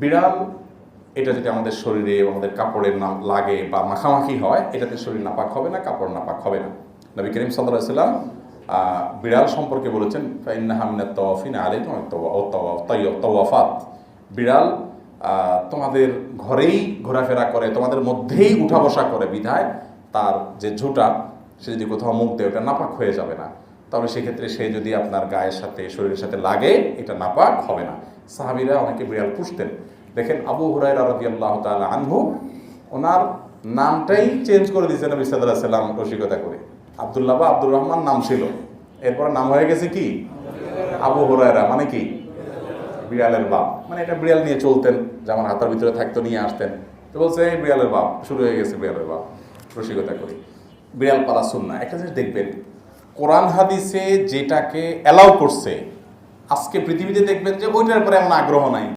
বিড়াল, এটা যদি আমাদের শরীরে আমাদের কাপড়ের নাম লাগে বা মাখামাখি হয়, এটাতে শরীর নাপাক হবে না, কাপড় নাপাক হবে না। নবী করিম সাল্লাহ সাল্লাম বিড়াল সম্পর্কে বলেছেন ফাইন্না হামিনা তওয়াফিন আলী তওয়াফাত। বিড়াল তোমাদের ঘরেই ঘোরাফেরা করে, তোমাদের মধ্যেই উঠা বসা করে বিধায়, তার যে ঝুঁটা, সে যদি কোথাও মুখ দেয়, ওটা নাপাক হয়ে যাবে না। তবে সেক্ষেত্রে সে যদি আপনার গায়ের সাথে, শরীরের সাথে লাগে, এটা নাপাক হবে না। সাহাবিরা অনেকে বিড়াল পুষতেন। দেখেন আবু হুরাই রাজি আল্লাহ তালা আনহু, ওনার নামটাই চেঞ্জ করে দিয়েছেন নবী সাল্লাহ সাল্লাম রসিকতা করে। আবদুল্লাহ বা আব্দুর রহমান নাম ছিল। এরপর নাম হয়ে গেছে কি? আবু হুরায়রা মানে কি? বিড়ালের বাপ। মানে এটা বিড়াল নিয়ে চলতেন যেমন হাতার ভিতরে থাকতো, নিয়ে আসতেন। তো বলছে, এই বিড়ালের বাপ, শুরু হয়ে গেছে বিড়ালের বাপ। রসিকতা করি। বিড়াল পালা শুননা একটা জিনিস দেখবেন কোরআন হাদিসে যেটাকে অ্যালাউ করছে আজকে পৃথিবীতে দেখবেন যে ওইটার পরে এমন আগ্রহ নাই।